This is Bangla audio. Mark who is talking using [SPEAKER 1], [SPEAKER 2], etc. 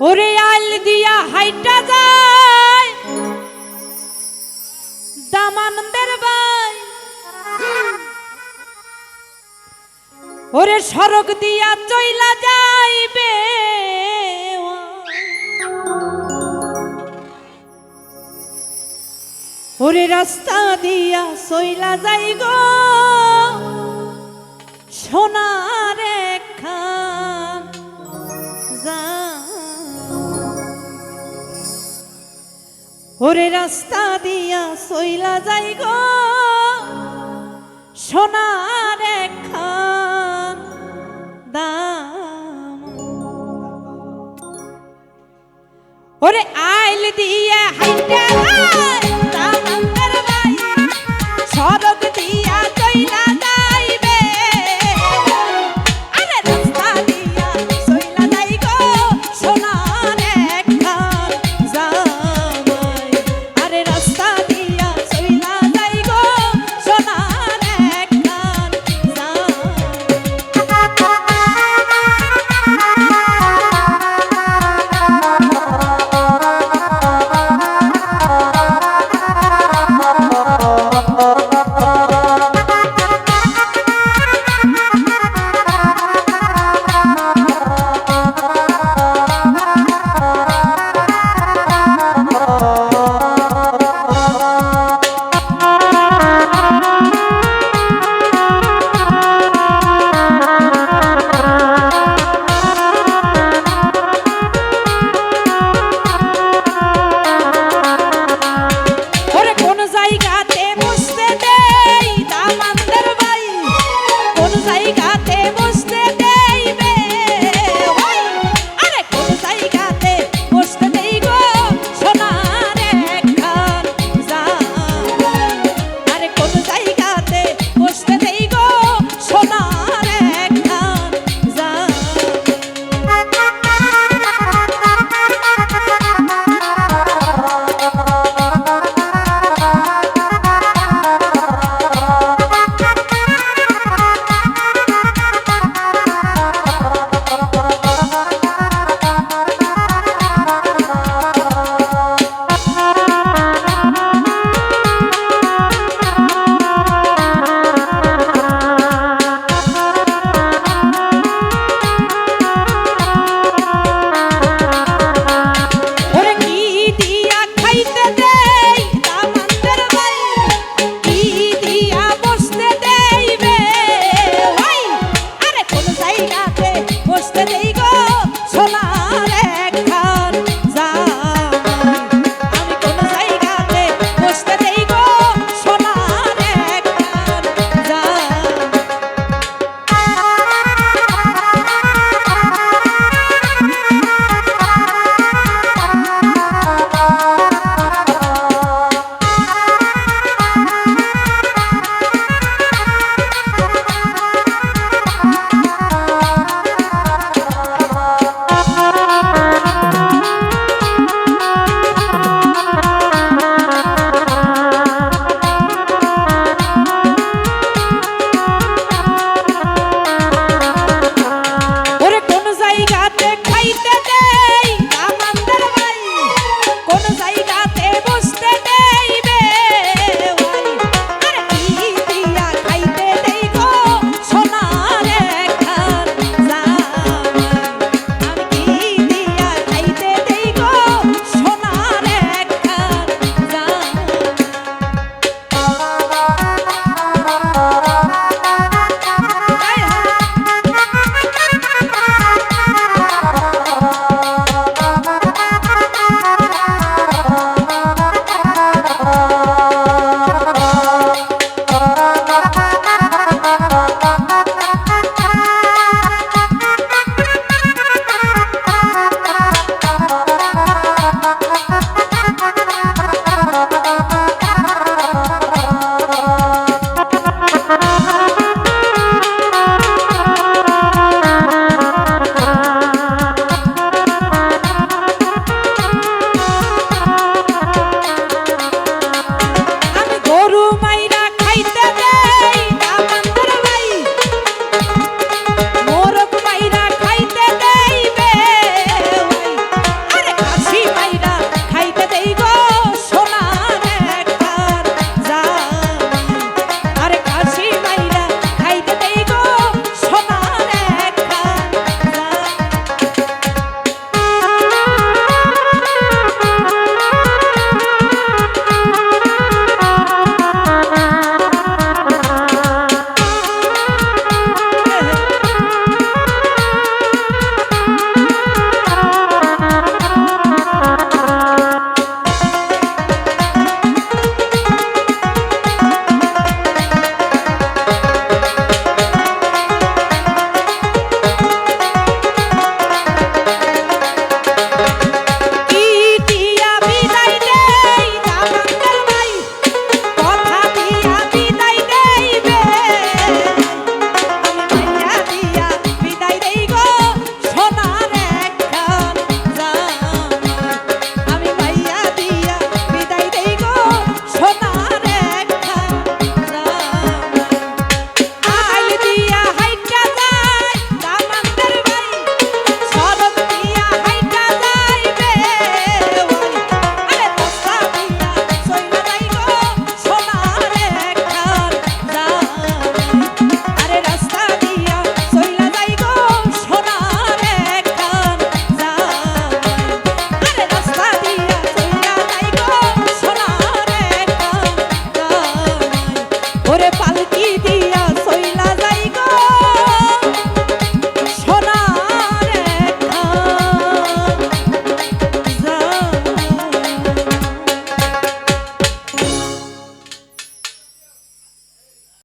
[SPEAKER 1] ওরে আল দিয়া হাইটা যায়। দামানন্দের বাই। ওরে সড়ক দিয়া চইলা যাইবে। ওরে রাস্তা দিয়া সইলা যাই গো সোনার ওরে রাস্তা দিয়া সইলা যাই গো সোনার ওরে আইল দিয়া হাইটা সরক দিয়া চইলা